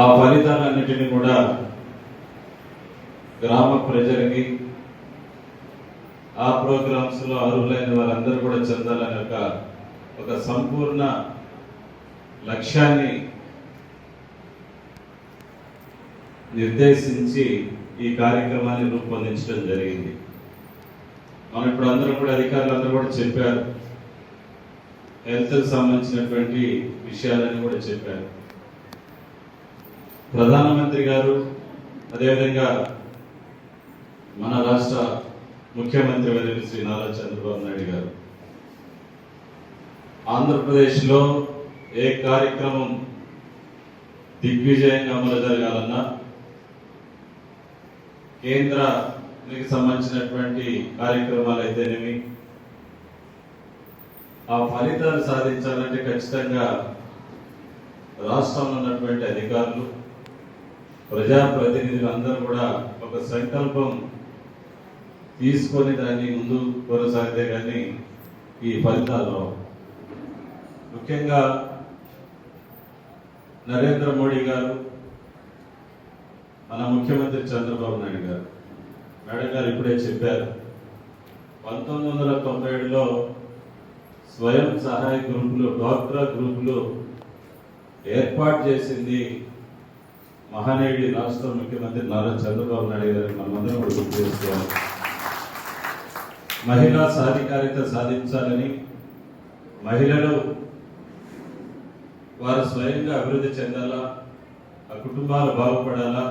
ఆ ఫలితాలన్నిటిని కూడా గ్రామ ప్రజలకి ఆ ప్రోగ్రామ్స్లో అర్హులైన వారందరూ కూడా చెందాలని ఒక ఒక సంపూర్ణ లక్ష్యాన్ని నిర్దేశించి ఈ కార్యక్రమాన్ని రూపొందించడం జరిగింది. మనం ఇప్పుడు అందరూ కూడా అధికారులు అందరూ కూడా చెప్పారు. హెల్త్ సంబంధించినటువంటి విషయాలని కూడా చెప్పారు. ప్రధానమంత్రి గారు అదేవిధంగా మన రాష్ట్ర ముఖ్యమంత్రి వర్యులు శ్రీ నారా చంద్రబాబు నాయుడు గారు. ఆంధ్రప్రదేశ్లో ఏ కార్యక్రమం దిగ్విజయంగా అమలు జరగాలన్నా కేంద్రానికి సంబంధించినటువంటి కార్యక్రమాలు అయితేనేమి ఆ ఫలితాలు సాధించాలంటే ఖచ్చితంగా రాష్ట్రంలో ఉన్నటువంటి అధికారులు ప్రజాప్రతినిధులందరూ కూడా ఒక సంకల్పం తీసుకొని దాన్ని ముందు కొనసాగితే కానీ ఈ ఫలితాలు ముఖ్యంగా నరేంద్ర మోడీ గారు మన ముఖ్యమంత్రి చంద్రబాబు నాయుడు గారు మేడం గారు ఇప్పుడే చెప్పారు పంతొమ్మిది వందల తొంభై ఏడులో స్వయం సహాయ గ్రూపులు డ్వాక్రా గ్రూపులు ఏర్పాటు చేసింది మహానేడి రాష్ట్ర ముఖ్యమంత్రి నారా చంద్రబాబు నాయుడు గారిని మనమందరం కూడా గుర్తు చేసుకోవాలి. మహిళా సాధికారిత సాధించాలని మహిళలు వారు స్వయంగా అభివృద్ధి చెందాలా ఆ కుటుంబాలు బాగుపడాలా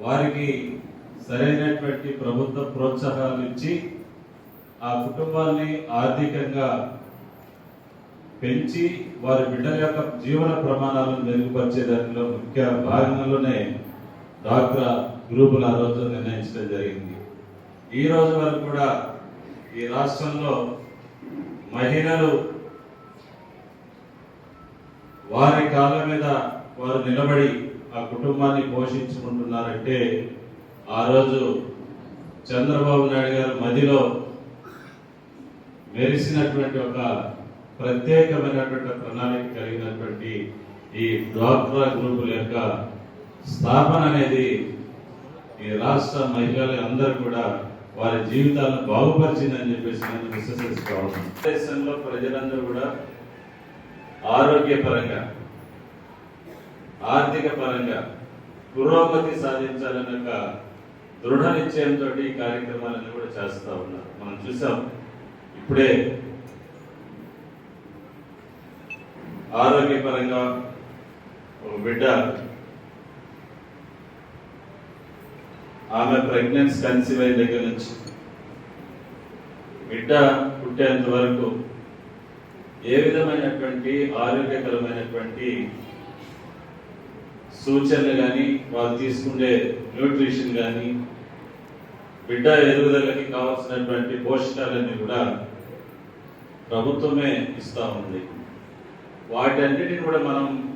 వారికి సరైనటువంటి ప్రభుత్వ ప్రోత్సాహాలు ఇచ్చి ఆ కుటుంబాన్ని ఆర్థికంగా పెంచి వారి బిడ్డల యొక్క జీవన ప్రమాణాలను మెరుగుపరిచే దానిలో ముఖ్య భాగంలోనే డాక్టర్ గ్రూపులు ఆ రోజు నిర్ణయించడం జరిగింది. ఈ రోజు వరకు కూడా ఈ రాష్ట్రంలో మహిళలు వారి కాళ్ళ మీద వారు నిలబడి ఆ కుటుంబాన్ని పోషించుకుంటున్నారంటే ఆ రోజు చంద్రబాబు నాయుడు గారు మదిలో మెరిసినటువంటి ఒక ప్రత్యేకమైనటువంటి ప్రణాళిక కలిగినటువంటి ఈ డ్వాక్రా గ్రూపుల యొక్క స్థాపన అనేది ఈ రాష్ట్ర మహిళలు అందరూ కూడా వారి జీవితాలను బాగుపరిచిందని చెప్పేసి నేను విశ్వసిస్తున్నాను దేశంలో ప్రజలందరూ కూడా ఆరోగ్యపరంగా ఆర్థిక పరంగా పురోగతి సాధించాలన్న ఒక దృఢ నిశ్చయంతో ఈ కార్యక్రమాలన్నీ కూడా చేస్తూ ఉన్నారు. మనం చూసాం ఇప్పుడే ఆరోగ్యపరంగా బిడ్డ ఆమె ప్రెగ్నెన్సీ కన్సీవ్ అయిన దగ్గర నుంచి బిడ్డ పుట్టేంత వరకు ఏ విధమైనటువంటి ఆరోగ్యకరమైనటువంటి సూచనలు కానీ వాళ్ళు తీసుకునే న్యూట్రిషన్ కానీ బిడ్డ ఎదుగుదలకి కావాల్సినటువంటి పోషకాలన్నీ కూడా ప్రభుత్వమే ఇస్తూ ఉంది. వాటన్నిటిని కూడా మనం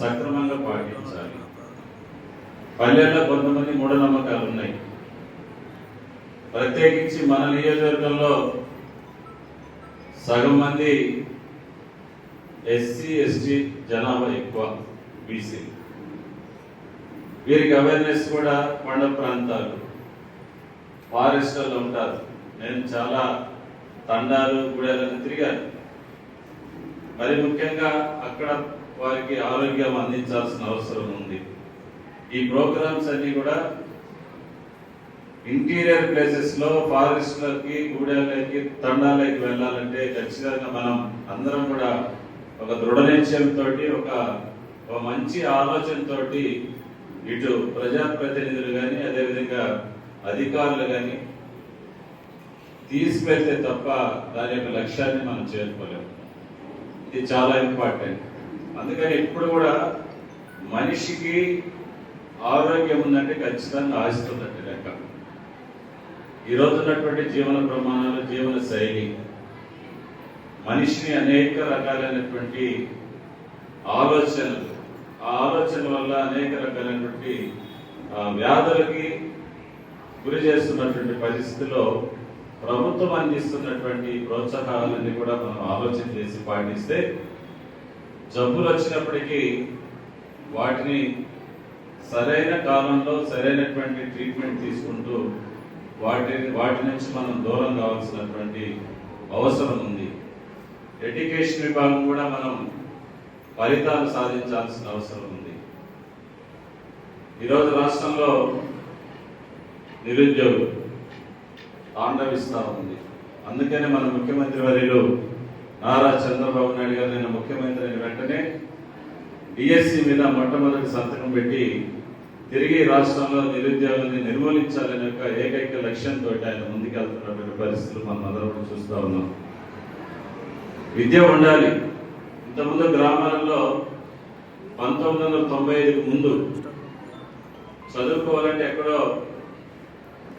సక్రమంగా పాటించాలి. పల్లెల్లో కొంతమంది మూఢనమ్మకాలు ఉన్నాయి. ప్రత్యేకించి మన నియోజకవర్గంలో సగం మంది ఎస్సీ ఎస్టీ జనాభా ఎక్కువ బీసీ. వీరికి అవేర్నెస్ కూడా కొండ ప్రాంతాలు ఫారెస్ట్లో ఉంటారు. నేను చాలా తండాలు గుడాలను తిరిగాను. మరి ముఖ్యంగా అక్కడ వారికి ఆరోగ్యం అందించాల్సిన అవసరం ఉంది. ఈ ప్రోగ్రామ్స్ అన్ని కూడా ఇంటీరియర్ ప్లేసెస్లో లో గూడెలకి తండాలకి వెళ్ళాలంటే ఖచ్చితంగా మనం అందరం కూడా ఒక దృఢ నిశ్చయంతో ఒక ఒక మంచి ఆలోచనతో ఇటు ప్రజాప్రతినిధులు కానీ అదేవిధంగా అధికారులు కానీ తీసుకెళ్తే తప్ప దాని యొక్క లక్ష్యాన్ని మనం చేరుకోలేము. ఇది చాలా ఇంపార్టెంట్. అందుకని ఇప్పుడు కూడా మనిషికి ఆరోగ్యం ఉందంటే ఖచ్చితంగా ఆశిస్తుందంటే లెక్క. ఈ ఉన్నటువంటి జీవన ప్రమాణాలు జీవన శైలి మనిషిని అనేక రకాలైనటువంటి ఆలోచనలు ఆ ఆలోచన వల్ల అనేక రకాలైనటువంటి ఆ, వ్యాధులకి గురి చేస్తున్నటువంటి పరిస్థితిలో ప్రభుత్వం అందిస్తున్నటువంటి ప్రోత్సాహాలన్నీ కూడా మనం ఆలోచన చేసి పాటిస్తే జబ్బులు వచ్చినప్పటికీ వాటిని సరైన కాలంలో సరైనటువంటి ట్రీట్మెంట్ తీసుకుంటూ వాటి వాటి నుంచి మనం దూరం కావాల్సినటువంటి అవసరం ఉంది. ఎడ్యుకేషన్ విభాగం కూడా మనం ఫలితాలు సాధించాల్సిన అవసరం ఉంది. ఈరోజు రాష్ట్రంలో నిరుద్యోగులు తాండవిస్తూ ఉంది. అందుకనే మన ముఖ్యమంత్రి వర్యులు నారా చంద్రబాబు నాయుడు గారు నేను ముఖ్యమంత్రి అయిన వెంటనే డిఎస్సి మీద మొట్టమొదటి సంతకం పెట్టి తిరిగి రాష్ట్రంలో నిరుద్యోగాన్ని నిర్మూలించాలనే యొక్క ఏకైక లక్ష్యంతో ఆయన ముందుకెళ్తున్నటువంటి పరిస్థితులు మనం అందరం చూస్తూ ఉన్నాం. విద్య ఉండాలి. ఇంతకుముందు గ్రామాలలో పంతొమ్మిది వందల తొంభై ఐదుకు ముందు చదువుకోవాలంటే ఎక్కడో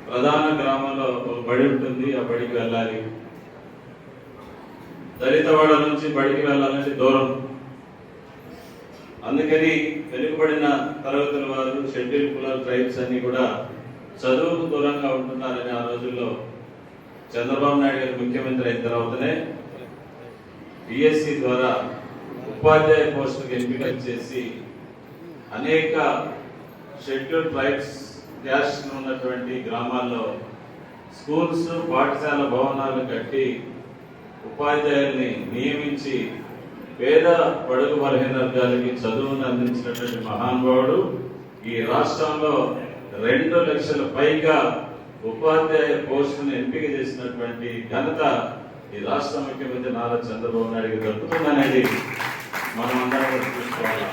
ప్రధాన గ్రామంలో ఒక బడి ఉంటుంది ఆ బడికి వెళ్ళాలి. దళితవాడ నుంచి బడికి వెళ్ళాలంటే దూరం. అందుకని వెనుకబడిన తరగతుల వారు షెడ్యూల్ కులాల ట్రైబ్స్ అన్ని కూడా చదువుకు దూరంగా ఉంటున్నారని ఆ రోజుల్లో చంద్రబాబు నాయుడు గారు ముఖ్యమంత్రి అయిన తర్వాతనే బిఎస్సి ద్వారా ఉపాధ్యాయ పోస్టులకు ఎంపిక చేసి అనేక షెడ్యూల్ ట్రైబ్స్ క్యాష్ ఉన్నటువంటి గ్రామాల్లో స్కూల్స్ పాఠశాల భవనాలు కట్టి ఉపాధ్యాయుల్ని నియమించి పేద పడుగు బలహీన వర్గాలకి చదువును అందించినటువంటి మహానుభావుడు ఈ రాష్ట్రంలో రెండు లక్షల పైగా ఉపాధ్యాయ పోస్టును ఎంపిక చేసినటువంటి ఘనత ఈ రాష్ట్ర ముఖ్యమంత్రి నారా చంద్రబాబు నాయుడు దక్కుతుందనేది మనం అందరం చూసుకోవాలి.